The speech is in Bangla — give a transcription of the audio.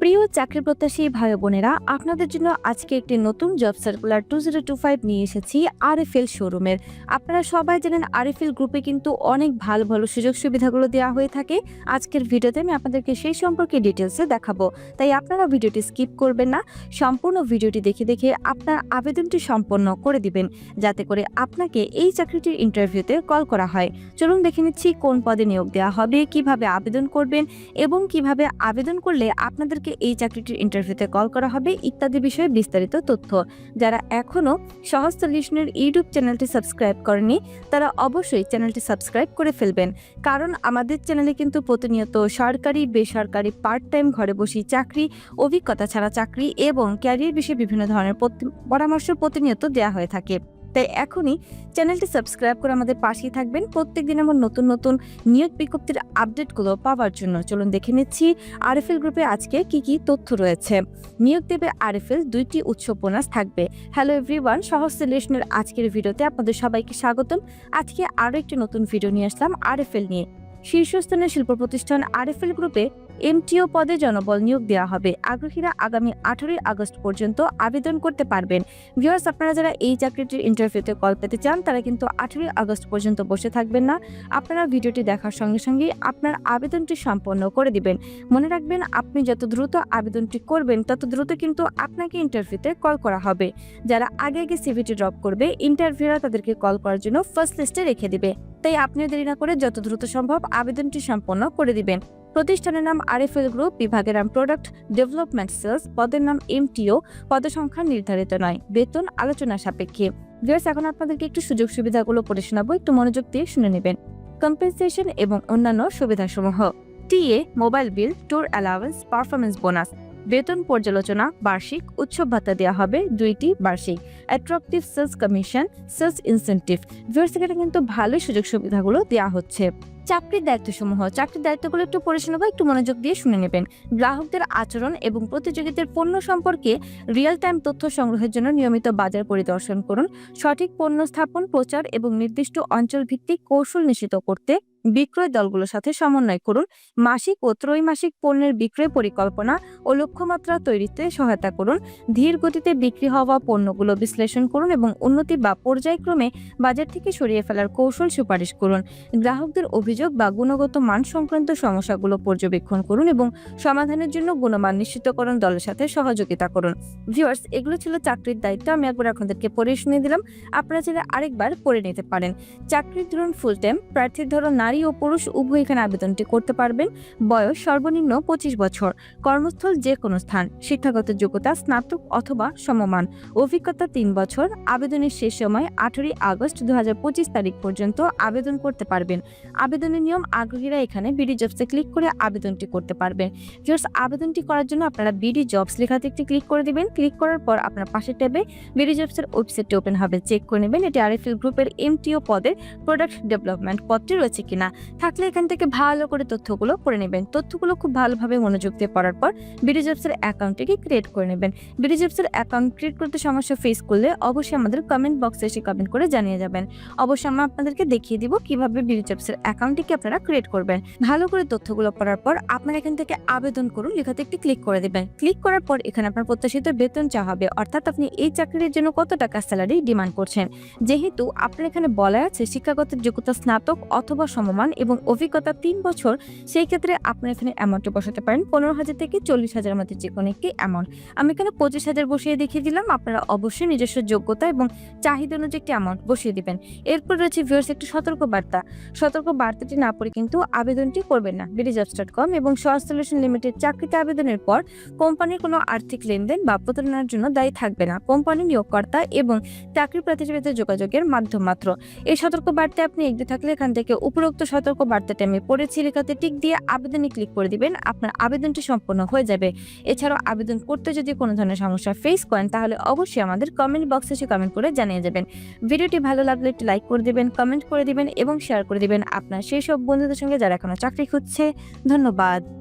প্রিয় চাকরি প্রত্যাশী ভাই বোনেরা, আপনাদের জন্য আজকে একটি নতুন job circular two zero two five নিয়ে এসেছি আরএফএল শোরুমের আপনারা সবাই জানেন আরএফএল গ্রুপে কিন্তু অনেক ভালো ভালো সুযোগ সুবিধাগুলো দেওয়া হয়ে থাকে। আজকের ভিডিওতে আমি আপনাদেরকে সেই সম্পর্কে ডিটেলসে দেখাবো। তাই আপনারা ভিডিওটি স্কিপ করবেন না, সম্পূর্ণ ভিডিওটি দেখে দেখে আপনার আবেদনটি সম্পন্ন করে দিবেন, যাতে করে আপনাকে এই চাকরিটির ইন্টারভিউতে কল করা হয়। চলুন দেখে নিচ্ছি কোন পদে নিয়োগ দেওয়া হবে, কীভাবে আবেদন করবেন এবং কীভাবে আবেদন করলে আপনাদেরকে এই চাকরিটির ইন্টারভিউতে কল করা হবে ইত্যাদি বিষয়ে বিস্তারিত তথ্য। যারা এখনও সহজ সলিউশনের ইউটিউব চ্যানেলটি সাবস্ক্রাইব করেনি, তারা অবশ্যই চ্যানেলটি সাবস্ক্রাইব করে ফেলবেন। কারণ আমাদের চ্যানেলে কিন্তু প্রতিনিয়ত সরকারি, বেসরকারি পার্ট টাইম ঘরে বসে চাকরি, অভিজ্ঞতা ছাড়া চাকরি এবং ক্যারিয়ার বিষয়ে বিভিন্ন ধরনের পরামর্শ প্রতিনিয়ত দেওয়া হয়ে থাকে। তাই এখনই চ্যানেলটি সাবস্ক্রাইব করে আমাদের পাশেই থাকবেন। প্রত্যেক দিন আমার নতুন নতুন নিয়োগ বিজ্ঞপ্তির আপডেটগুলো পাওয়ার জন্য চলুন দেখে নিচ্ছি আরএফএল গ্রুপে আজকে কি কি তথ্য রয়েছে। নিয়োগ দেবে আরএফএল, দুইটি উৎস বোনাস থাকবে। হ্যালো এভরিওয়ান সহজ আজকের ভিডিওতে আপনাদের সবাইকে স্বাগতম। আজকে আরও একটি নতুন ভিডিও নিয়ে আসলাম আরএফএল নিয়ে। শীর্ষস্থানীয় শিল্প প্রতিষ্ঠান আরএফএল গ্রুপে এমটিও পদে জনবল নিয়োগ দেওয়া হবে। আগ্রহীরা আগামী আঠারোই আগস্ট পর্যন্ত আবেদন করতে পারবেন। ভিউয়ার্স, আপনারা যারা এই চাকরিটির ইন্টারভিউতে কল পেতে চান, তারা কিন্তু আঠারোই আগস্ট পর্যন্ত বসে থাকবেন না। আপনারা ভিডিওটি দেখার সঙ্গে সঙ্গে আপনার আবেদনটি সম্পন্ন করে দিবেন। মনে রাখবেন, আপনি যত দ্রুত আবেদনটি করবেন, তত দ্রুত কিন্তু আপনাকে ইন্টারভিউতে কল করা হবে। যারা আগে আগে সিভিটি ড্রপ করবে, ইন্টারভিউরা তাদেরকে কল করার জন্য ফার্স্ট লিস্টে রেখে দিবে। তাই আপনিও দেরি না করে যত দ্রুত সম্ভব আবেদনটি সম্পন্ন করে দিবেন। প্রতিষ্ঠানের নাম আরএফএল গ্রুপ, বিভাগের নাম প্রোডাক্ট ডেভেলপমেন্ট সেলস, পদের নাম এমটিও পদসংখ্যা নির্ধারিত নয়। বেতন আলোচনা সাপেক্ষে। ভিউয়ার্স, এখন আপনাদেরকে একটু সুযোগ সুবিধাগুলো পড়ে শোনাবো, একটু মনোযোগ দিয়ে শুনে নেবেন। কম্পেনসেশন এবং অন্যান্য সুবিধাসমূহ। TA mobile bill, tour allowance performance bonus. বেতন পর্যালোচনা, বার্ষিক উৎসব ভাতা দেওয়া হবে দুইটি বার্ষিক। Attractive sales commission sales incentive viewers এখানে কিন্তু ভালোই সুযোগ সুবিধাগুলো দেওয়া হচ্ছে। চাকরির দায়িত্বসমূহ, চাকরির দায়িত্বগুলো একটু পড়ে শোনাবো একটু মনোযোগ দিয়ে শুনে নেবেন। গ্রাহকদের আচরণ এবং প্রতিযোগিতার পণ্য সম্পর্কে রিয়েল টাইম তথ্য সংগ্রহের জন্য নিয়মিত বাজার পরিদর্শন করুন। সঠিক পণ্য স্থাপন, প্রচার এবং নির্দিষ্ট অঞ্চল ভিত্তিক কৌশল নিশ্চিত করতে বিক্রয় দলগুলোর সাথে সমন্বয় করুন। মাসিক ও ত্রৈমাসিক পণ্যের বিক্রয় পরিকল্পনা ও লক্ষ্যমাত্রা তৈরিতে সহায়তা করুন। ধীর গতিতে বিক্রি হওয়া পণ্যগুলো বিশ্লেষণ করুন এবং উন্নতি বা পর্যায়ক্রমে বাজার থেকে সরিয়ে ফেলার কৌশল সুপারিশ করুন। গ্রাহকদের অভিযোগ বা গুণগত মান সংক্রান্ত সমস্যাগুলো পর্যবেক্ষণ করুন এবং সমাধানের জন্য গুণমান নিশ্চিতকরণ দলের সাথে সহযোগিতা করুন। ভিউয়ার্স, এগুলো ছিল চাকরির দায়িত্ব। আমি একবার আপনাদেরকে পড়ে শুনে দিলাম। আপনারা চাইলে আরেকবার পড়ে নিতে পারেন। চাকরির ধরুন ফুল টাইম প্রার্থীর ধরুন নারী ও পুরুষ উভয় এখানে আবেদনটি করতে পারবেন। বয়স সর্বনিম্ন পঁচিশ বছর। কর্মস্থল যে কোনো স্থান। শিক্ষাগত যোগ্যতা স্নাতক অথবা সমমান। অভিজ্ঞতা তিন বছর। আবেদনের শেষ সময় আঠারোই আগস্ট দু হাজার পঁচিশ তারিখ পর্যন্ত আবেদন করতে পারবেন। আবেদনের নিয়ম আগ্রহীরা এখানে বিডি জবসে ক্লিক করে আবেদনটি করতে পারবেন। ভিউয়ার্স, আবেদনটি করার জন্য আপনারা বিডি জবস লেখাতে একটি ক্লিক করে দিবেন। ক্লিক করার পর আপনার পাশে ট্যাবে বিডি জবসের ওয়েবসাইটটি ওপেন হবে। চেক করে নেবেন। এটি আরএফএল গ্রুপের এমটিও পদের প্রোডাক্ট ডেভেলপমেন্ট পদটি রয়েছে কিনা। থাকলে এখান থেকে ভালো করে তথ্যগুলো পড়ে নেবেন। তথ্যগুলো খুব ভালোভাবে মনোযোগ দিয়ে পড়ার পর বিডি জবসের অ্যাকাউন্টটিকে ক্রিয়েট করে নেবেন। বিডি জবসের অ্যাকাউন্ট ক্রিয়েট করতে সমস্যা ফেস করলে অবশ্যই আমাদের কমেন্ট বক্সে এসে কমেন্ট করে জানিয়ে যাবেন। অবশ্যই আমরা আপনাদেরকে দেখিয়ে দিব কীভাবে বিডি জবসের অ্যাকাউন্টটিকে আপনারা ক্রিয়েট করবেন। ভালো করে তথ্যগুলো পড়ার পর আপনারা এখান থেকে আবেদন করুন, লেখাতে একটি ক্লিক করে দেবেন। ক্লিক করার পর এখানে আপনার প্রত্যাশিত বেতন চা হবে। অর্থাৎ আপনি এই চাকরির জন্য কত টাকা স্যালারি ডিমান্ড করছেন। যেহেতু আপনার এখানে বলা আছে শিক্ষাগত যোগ্যতা স্নাতক অথবা সমমান এবং অভিজ্ঞতা তিন বছর, সেই ক্ষেত্রে আপনি এখানে অ্যামাউন্টে বসাতে পারেন। পনেরো হাজার থেকে চল্লিশ হাজারের মধ্যে যে কোনো একটি অ্যামাউন্ট আমি এখানে পঁচিশ হাজার বসিয়ে দেখিয়ে দিলাম। আপনারা অবশ্যই নিজস্ব যোগ্যতা এবং চাহিদা অনুযায়ী একটি অ্যামাউন্ট বসিয়ে দিবেন। এরপর রয়েছে ভিউয়ার্স একটি সতর্ক বার্তা সতর্ক বার্তাটি না পড়ে কিন্তু আবেদনটি করবেন না। বিডিজবস ডট কম এবং সলিউশন লিমিটেড চাকরিতে আবেদনের পর কোম্পানির কোনো আর্থিক লেনদেন বা প্রতারণার জন্য দায়ী থাকবে না। কোম্পানি নিয়োগকর্তা এবং চাকরি প্রার্থীর যোগাযোগের মাধ্যম মাত্র। এই সতর্ক বার্তায় আপনি এগিয়ে থাকলে এখান থেকে উপরোক্ত সতর্ক বার্তাটি আমি পড়েছি, লেখাতে টিক দিয়ে আবেদনে ক্লিক করে দিবেন, আপনার আবেদনটি সম্পন্ন হয়ে যাবে। এছাড়াও আবেদন করতে যদি কোনো ধরনের সমস্যা ফেস করেন, তাহলে অবশ্যই আমাদের কমেন্ট বক্সে এসে কমেন্ট করে জানিয়ে যাবেন। ভিডিওটি ভালো লাগলে একটি লাইক করে দিবেন কমেন্ট করে দিবেন এবং শেয়ার করে দেবেন আপনার সেই সব বন্ধুদের সঙ্গে যারা এখনও চাকরি খুঁজছে। ধন্যবাদ।